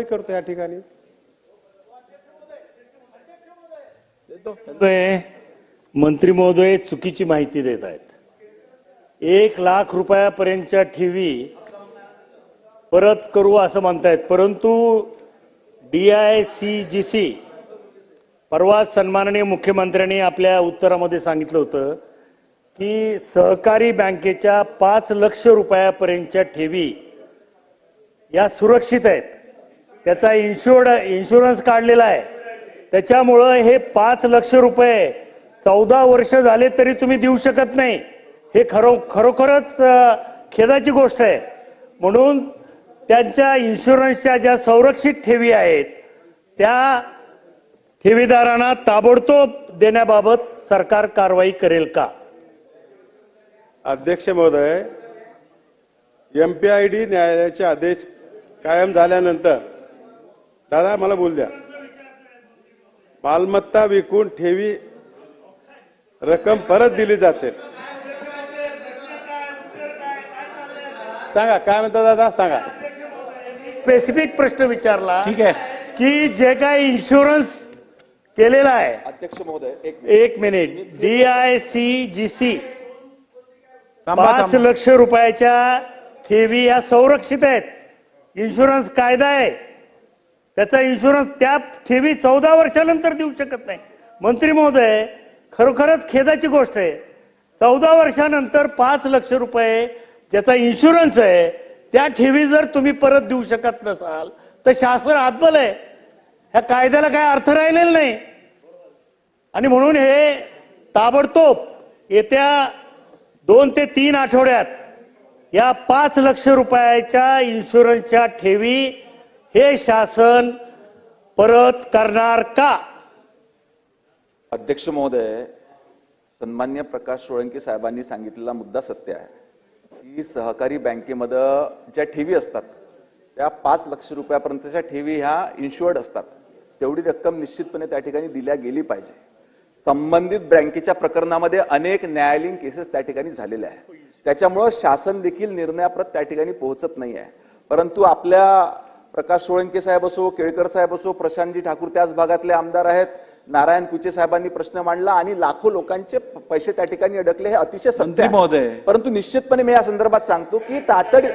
करतो या ठिकाणी. मंत्री महोदय चुकीची माहिती देत आहेत. एक लाख रुपयापर्यंतच्या ठेवी परत करू असं म्हणतायत परंतु D I C G C परवा सन्माननीय मुख्यमंत्र्यांनी आपल्या उत्तरामध्ये सांगितलं होतं की सहकारी बँकेच्या पाच लक्ष रुपयापर्यंतच्या ठेवी या सुरक्षित आहेत. त्याचा इन्शुर्ड इन्शुरन्स काढलेला आहे. त्याच्यामुळं हे पाच लक्ष रुपये चौदा वर्ष झाले तरी तुम्ही देऊ शकत नाही. हे खरो खरोखरच खेदाची गोष्ट आहे. म्हणून त्यांच्या इन्शुरन्सच्या ज्या संरक्षित ठेवी आहेत त्या ठेवीदारांना ताबडतोब देण्याबाबत सरकार कारवाई करेल का? अध्यक्ष महोदय एम पी आय डी न्यायालयाचे आदेश कायम झाल्यानंतर दादा मला बोल द्या. मालमत्ता विकून ठेवी रक्कम परत दिली जाते. सांगा काय म्हणता दादा? सांगा. स्पेसिफिक प्रश्न विचारला ठीक आहे. की जे काही इन्शुरन्स केलेला आहे. अध्यक्ष महोदय एक एक minute. D I C G C थांबा, पाच थांबा. लक्ष रुपयाच्या ठेवी या संरक्षित आहेत. इन्शुरन्स कायदा आहे. त्याचा इन्शुरन्स त्या ठेवी चौदा वर्षानंतर देऊ शकत नाही. मंत्री महोदय खरोखरच खेदाची गोष्ट आहे. चौदा वर्षानंतर पाच लक्ष रुपये ज्याचा इन्शुरन्स आहे त्या ठेवी जर तुम्ही परत देऊ शकत नसाल तर शासन आतबल आहे. ह्या कायद्याला काय अर्थ राहिलेला नाही. आणि म्हणून हे ताबडतोब येत्या दोन ते तीन आठवड्यात या पाच लक्ष रुपयाच्या इन्शुरन्सच्या ठेवी हे शासन परत करणार का? अध्यक्ष महोदय सन्मान्य प्रकाश सोळंकी साहेबांनी सांगितलेला मुद्दा सत्य आहे. की सहकारी बँकेमध्ये ज्या ठेवी असतात त्या पाच लक्ष रुपयापर्यंतच्या ठेवी ह्या इन्शुअर्ड असतात. तेवढी रक्कम निश्चितपणे त्या ठिकाणी दिल्या गेली पाहिजे. संबंधित बँकेच्या प्रकरणामध्ये अनेक न्यायालयीन केसेस त्या ठिकाणी झालेल्या आहेत. त्याच्यामुळं शासन देखील निर्णयाप्रत त्या ठिकाणी पोहोचत नाही आहे परंतु आपल्या प्रकाश सोळंके साहेब असो केळकर साहेब असो प्रशांतजी ठाकूर त्याच भागातले आमदार आहेत नारायण कुचे साहेबांनी प्रश्न मांडला आणि लाखो लोकांचे पैसे त्या ठिकाणी अडकले हे अतिशय आहे. महोदय. परंतु निश्चितपणे मी या संदर्भात सांगतो की तातडी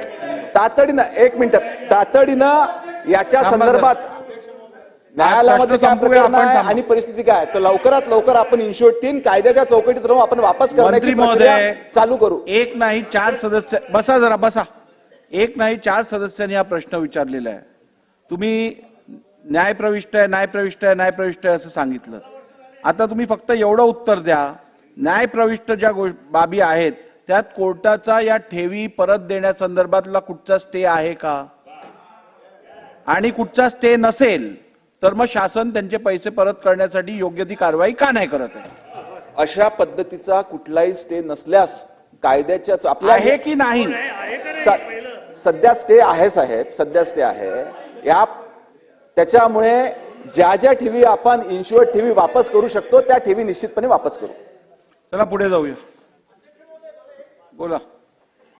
तातडीनं एक मिनिट तातडीनं याच्या. संदर्भात न्यायालयामध्ये काय प्रकरण आहे. आणि परिस्थिती काय? तर लवकरात लवकर आपण इन्शुअर तीन कायद्याच्या चौकटीत राहून आपण वापस करण्याची. चालू करू एक नाही चार सदस्य बसा जरा बसा एक नाही चार सदस्यांनी हा प्रश्न विचारलेला आहे. तुम्ही न्यायप्रविष्ट आहे न्यायप्रविष्ट आहे न्यायप्रविष्ट आहे असं सांगितलं. आता तुम्ही फक्त एवढं उत्तर द्या न्यायप्रविष्ट ज्या गो- बाबी आहेत त्यात कोर्टाचा या ठेवी परत देण्यासंदर्भातला कुठचा स्टे आहे का? आणि कुठचा स्टे नसेल तर मग शासन त्यांचे पैसे परत करण्यासाठी योग्य ती कारवाई का नाही करत आहे? अशा पद्धतीचा कुठलाही स्टे नसल्यास कायद्याच्याच आपल्या आहे की नाही? स- सध्या स्टे आहे साहेब सध्या स्टे आहे. या त्याच्यामुळे ज्या ज्या ठेवी आपण इन्शुअर ठेवी वापस करू शकतो त्या ठेवी निश्चितपणे वापस करू. चला पुढे जाऊया. बोला.